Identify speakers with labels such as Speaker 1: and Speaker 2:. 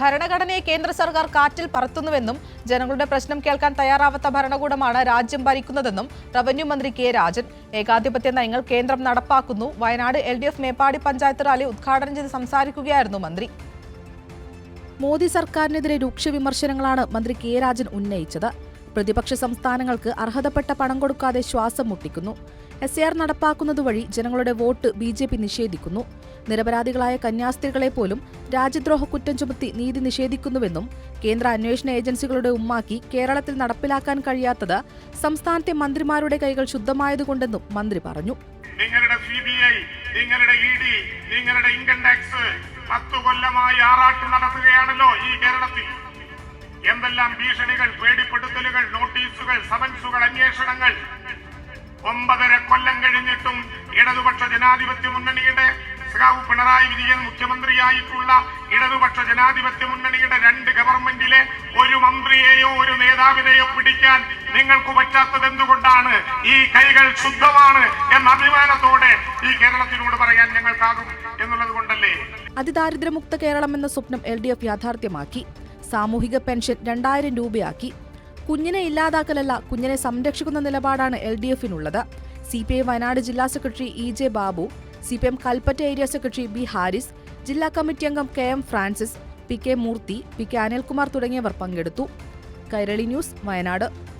Speaker 1: ഭരണഘടനയെ കേന്ദ്ര സർക്കാർ കാറ്റിൽ പറത്തുന്നുവെന്നും ജനങ്ങളുടെ പ്രശ്നം കേൾക്കാൻ തയ്യാറാവാത്ത ഭരണകൂടമാണ് രാജ്യം ഭരിക്കുന്നതെന്നും റവന്യൂ മന്ത്രി കെ രാജൻ. ഏകാധിപത്യ നയങ്ങൾ കേന്ദ്രം നടപ്പാക്കുന്നു. വയനാട് എൽ മേപ്പാടി പഞ്ചായത്ത് റാലി ഉദ്ഘാടനം ചെയ്ത് സംസാരിക്കുകയായിരുന്നു മന്ത്രി. മോദി സർക്കാരിനെതിരെ രൂക്ഷ വിമർശനങ്ങളാണ് മന്ത്രി കെ രാജൻ ഉന്നയിച്ചത്. പ്രതിപക്ഷ സംസ്ഥാനങ്ങൾക്ക് അർഹതപ്പെട്ട പണം കൊടുക്കാതെ ശ്വാസം മുട്ടിക്കുന്നു. എസ് എ ആർ നടപ്പാക്കുന്നത് വഴി ജനങ്ങളുടെ വോട്ട് ബി ജെ പി നിഷേധിക്കുന്നു. നിരപരാധികളായ കന്യാസ്ത്രീകളെ പോലും രാജ്യദ്രോഹ കുറ്റം ചുമത്തി നീതി നിഷേധിക്കുന്നുവെന്നും കേന്ദ്ര അന്വേഷണ ഏജൻസികളുടെ ഉമ്മാക്കി കേരളത്തിൽ നടപ്പിലാക്കാൻ കഴിയാത്തത് സംസ്ഥാനത്തെ മന്ത്രിമാരുടെ കൈകൾ ശുദ്ധമായതുകൊണ്ടെന്നും മന്ത്രി പറഞ്ഞു.
Speaker 2: നിങ്ങളുടെ സി ബി ഐ നിങ്ങളുടെ ഇ ഡി നിങ്ങളുടെ ഇൻകം ടാക്സ് പത്തു കൊല്ലമായി ആറാട്ട് നടത്തുകയാണല്ലോ ഈ കേരളത്തിൽ. എന്തെല്ലാം ഭീഷണികൾ പേടിപ്പെടുത്തലുകൾ നോട്ടീസുകൾ സമൻസുകൾ അന്വേഷണങ്ങൾ. ഒമ്പതര കൊല്ലം കഴിഞ്ഞിട്ടും ഇടതുപക്ഷ ജനാധിപത്യ മുന്നണിയുടെ സഖാവ് പിണറായി വിജയൻ മുഖ്യമന്ത്രിയായിട്ടുള്ള ഇടതുപക്ഷ ജനാധിപത്യ മുന്നണിയുടെ രണ്ട് ഗവൺമെന്റിലെ ഒരു മന്ത്രിയെയോ ഒരു നേതാവിനെയോ പിടിക്കാൻ നിങ്ങൾക്ക് പറ്റാത്തത് എന്തുകൊണ്ടാണ്? ഈ കൈകൾ ശുദ്ധമാണ് എന്ന അഭിമാനത്തോടെ ഈ കേരളത്തിനോട് പറയാൻ ഞങ്ങൾക്കാകും എന്നുള്ളത് കൊണ്ടല്ലേ?
Speaker 1: അതിദാരിദ്ര്യമുക്ത കേരളം എന്ന സ്വപ്നം എൽ ഡി എഫ് യാഥാർത്ഥ്യമാക്കി. സാമൂഹിക പെൻഷൻ രണ്ടായിരം രൂപയാക്കി. കുഞ്ഞിനെ ഇല്ലാതാക്കലല്ല കുഞ്ഞിനെ സംരക്ഷിക്കുന്ന നിലപാടാണ് എൽ ഡി എഫിനുള്ളത് സി പി ഐ വയനാട് ജില്ലാ secretary E J Babu C P M Kalpetta area secretary B Haris ജില്ലാ കമ്മിറ്റി അംഗം K M Francis P K Moorthy P K Anilkumar തുടങ്ങിയവർ പങ്കെടുത്തു. കൈരളി ന്യൂസ് വയനാട്.